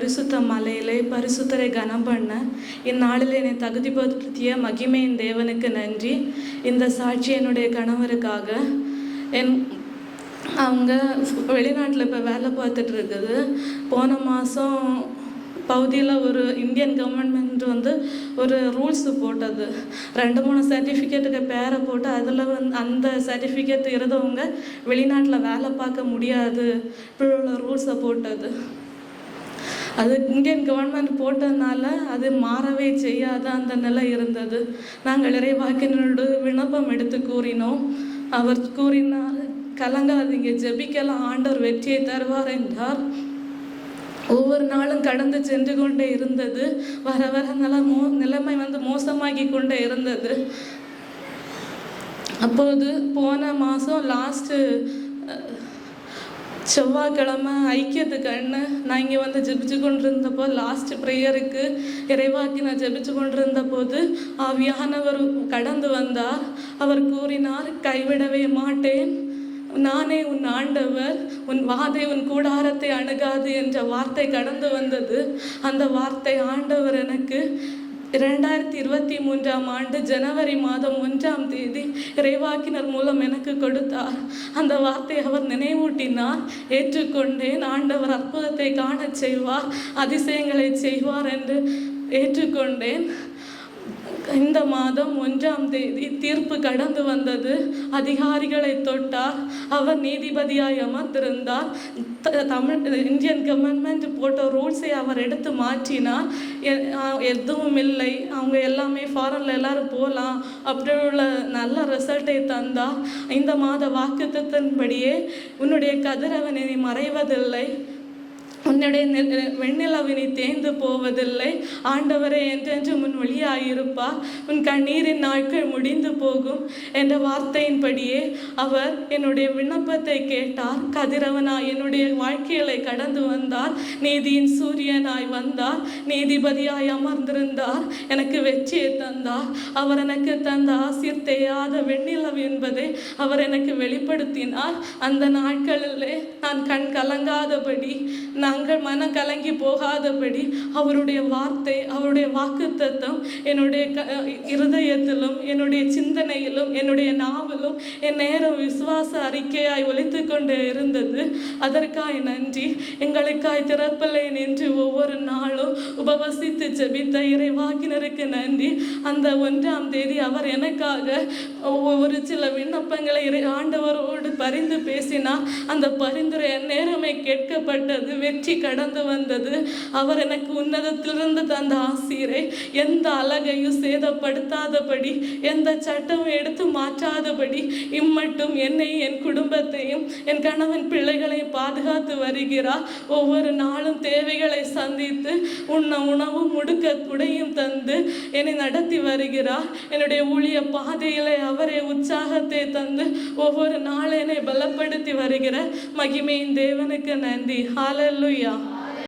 பரிசுத்த மலையிலே பரிசுத்தரை கனம் பண்ண இந்நாளில் என்னை தகுதிப்படுத்திய மகிமையின் தேவனுக்கு நன்றி. இந்த சாட்சி என்னுடைய கணவருக்காக. என் அவங்க வெளிநாட்டில் இப்போ வேலை பார்த்துட்டு இருக்குது. போன மாதம் பகுதியில் ஒரு இந்தியன் கவர்மெண்ட் வந்து ஒரு ரூல்ஸ் போட்டது. ரெண்டு மூணு சர்டிஃபிகேட்டுக்கு பேரை போட்டு அதில் வந்து அந்த சர்டிஃபிகேட் இருந்தவங்க வெளிநாட்டில் வேலை பார்க்க முடியாது. இப்படி உள்ள ரூல்ஸை போட்டது. அது இந்தியன் கவர்மெண்ட் போட்டதுனால அது மாறவே செய்யாத அந்த நிலை இருந்தது. நாங்கள் இறைவாக்கினோடு விண்ணப்பம் எடுத்து கூறினோம். அவர் கூறினார் கலங்காதீங்க ஜெபிக்கலாம் ஆண்டவர் வெற்றியை தருவார் என்றார். ஒவ்வொரு நாளும் கடந்து சென்று கொண்டே இருந்தது. வர வர நில மோ நிலைமை வந்து மோசமாகி கொண்டே இருந்தது. அப்போது போன மாதம் லாஸ்ட்டு செவ்வாய்க்கிழமை ஐக்கியத்துக்கு அண்ணு நான் இங்கே வந்து ஜெபிச்சு கொண்டிருந்தப்போ லாஸ்ட் ப்ரேயருக்கு இறைவாக்கி நான் ஜெபிச்சு கொண்டிருந்த போது ஆவியானவர் கடந்து வந்தார். அவர் கூறினார் கைவிடவே மாட்டேன். நானே உன் ஆண்டவர். உன் வாதை உன் கூடாரத்தை அணுகாது என்ற வார்த்தை கடந்து வந்தது. அந்த வார்த்தை ஆண்டவர் எனக்கு இரண்டாயிரத்தி இருபத்தி மூன்றாம் ஆண்டு ஜனவரி மாதம் ஒன்றாம் தேதி இறைவாக்கினர் மூலம் எனக்கு கொடுத்தார். அந்த வார்த்தை அவர் நினைவூட்டினார். ஏற்றுக்கொண்டேன். ஆண்டவர் அற்புதத்தை காணச் செய்வார். அதிசயங்களை செய்வார் என்று ஏற்றுக்கொண்டேன். இந்த மாதம் ஒன்றாம் தேதி தீர்ப்பு கடந்து வந்தது. அதிகாரிகளை தொட்டார். அவர் நீதிபதியாய் அமர்ந்திருந்தார். த- தமிழ் இந்தியன் கவர்மெண்ட் போட்ட ரூல்ஸை அவர் எடுத்து மாற்றினார். எ- எதுவும் இல்லை. அவங்க எல்லாமே ஃபாரினில் எல்லாரும் போகலாம் அப்படி உள்ள நல்ல ரிசல்ட்டை தந்தார். இந்த மாத வாக்குத்தத்தின்படியே உன்னுடைய கதிரவனை மறைவதில்லை. உன்னுடைய நெ- தேர்ந்து தேய்ந்து போவதில்லை. ஆண்டவரே என்றென்றும் முன் வழியாயிருப்பா உன் கண்ணீரின் நாட்கள் முடிந்து போகும் என்ற வார்த்தையின்படியே அவர் என்னுடைய விண்ணப்பத்தை கேட்டார். கதிரவனாய் என்னுடைய வாழ்க்கைகளை கடந்து வந்தார். நீதியின் சூரியனாய் வந்தார். நீதிபதியாய் அமர்ந்திருந்தார். எனக்கு வெற்றியை தந்தார். அவர் எனக்கு தந்த ஆசீர் தேயாத வெண்ணிலவு என்பதை அவர் எனக்கு வெளிப்படுத்தினார். அந்த நாட்களிலே நான் கண் கலங்காதபடி நான் நாங்கள் மனம் கலங்கி போகாதபடி அவருடைய வார்த்தை அவருடைய வாக்குத்தத்தம் என்னுடைய க இருதயத்திலும் என்னுடைய சிந்தனையிலும் என்னுடைய நாவலும் என் நேரம் விசுவாச அறிக்கையாய் ஒழித்து கொண்டே இருந்தது. அதற்காய் நன்றி. எங்களுக்காய் திறப்பில்லை நின்று ஒவ்வொரு நாளும் உபவசித்து ஜெபித்த இறைவாக்கினருக்கு நன்றி. அந்த ஒன்றாம் தேதி அவர் என எனக்காக ஒரு சில விண்ணப்பங்களை இறை ஆண்டவரோடு பரிந்து பேசினா அந்த பரிந்துரை நேரமே கேட்கப்பட்டது வெற்றி கடந்து வந்தது. அவர் எனக்கு உன்னதத்திலிருந்து தந்த ஆசிரியரை எந்த அழகையும் சேதப்படுத்தாதபடி எந்த சட்டமும் எடுத்து மாற்றாதபடி இம்மட்டும் என்னை என் குடும்பத்தையும் என் கணவன் பிள்ளைகளையும் பாதுகாத்து வருகிறார். ஒவ்வொரு நாளும் தேவைகளை சந்தித்து உண்ண உணவும் முடுக்க குடையும் தந்து என்னை நடத்தி வருகிறார். என்னுடைய ஊழிய பாதையிலே அவரே உற்சாகத்தை தந்து ஒவ்வொரு நாளும் என்னை பலப்படுத்தி வருகிற மகிமையின் தேவனுக்கு நன்றி. ஹாலல்லுயா